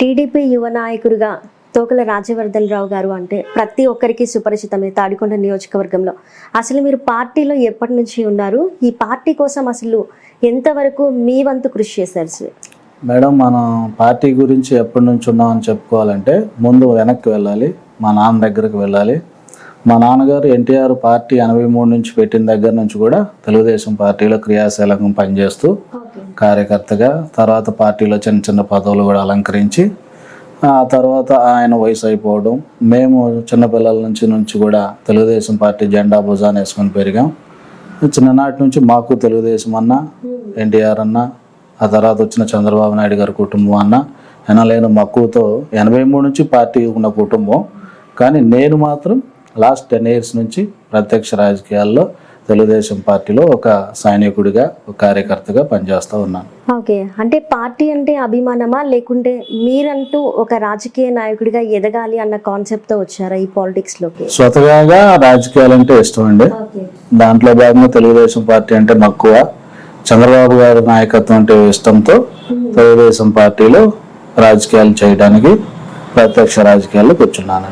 TDP యువ నాయకుడిగా తోకల రాజవర్ధన్ రావు గారు అంటే ప్రతి ఒక్కరికి సుపరిచితమే తాడికొండ నియోజకవర్గంలో. అసలు మీరు పార్టీలో ఎప్పటి నుంచి ఉన్నారు? ఈ పార్టీ కోసం అసలు ఎంతవరకు మీ వంతు కృషి చేశారు సార్? మేడం మనం పార్టీ గురించి ఎప్పటి నుంచి ఉన్నామని చెప్పుకోవాలంటే ముందు వెనక్కి వెళ్ళాలి మా నాన్న దగ్గరకు వెళ్ళాలి మా నాన్నగారు ఎన్టీఆర్ పార్టీ ఎనభై మూడు నుంచి పెట్టిన దగ్గర నుంచి కూడా తెలుగుదేశం పార్టీలో క్రియాశీలకం పనిచేస్తూ కార్యకర్తగా తర్వాత పార్టీలో చిన్న చిన్న పదవులు కూడా అలంకరించి ఆ తర్వాత ఆయన వయసు అయిపోవడం మేము చిన్నపిల్లల నుంచి నుంచి కూడా తెలుగుదేశం పార్టీ జెండా భుజాన్ని వేసుకొని పెరిగాం. చిన్ననాటి నుంచి మాకు తెలుగుదేశం అన్న ఎన్టీఆర్ అన్న ఆ తర్వాత వచ్చిన చంద్రబాబు నాయుడు గారి కుటుంబం అన్న ఎనలేని మక్కువతో ఎనభై మూడు నుంచి పార్టీ ఉన్న కుటుంబం. కానీ నేను మాత్రం లాస్ట్ టెన్ ఇయర్స్ నుంచి ప్రత్యక్ష రాజకీయాల్లో తెలుగుదేశం పార్టీలో ఒక సైనికుడిగా ఒక కార్యకర్తగా పనిచేస్తూ ఉన్నాను. ఓకే. అంటే పార్టీ అంటే అభిమానమా? లేకుంటే మీరంటూ ఒక రాజకీయ నాయకుడిగా ఎదగాలి అన్న కాన్సెప్ట్తో వచ్చారా ఈ పాలిటిక్స్లోకి? స్వతహాగా రాజకీయాలంటే ఇష్టం అండి. దాంట్లో భాగంగా తెలుగుదేశం పార్టీ అంటే మక్కువ చంద్రబాబు గారి నాయకత్వం అంటే ఇష్టంతో తెలుగుదేశం పార్టీలో రాజకీయాలు చేయడానికి ప్రత్యక్ష రాజకీయాల్లో కూర్చున్నాను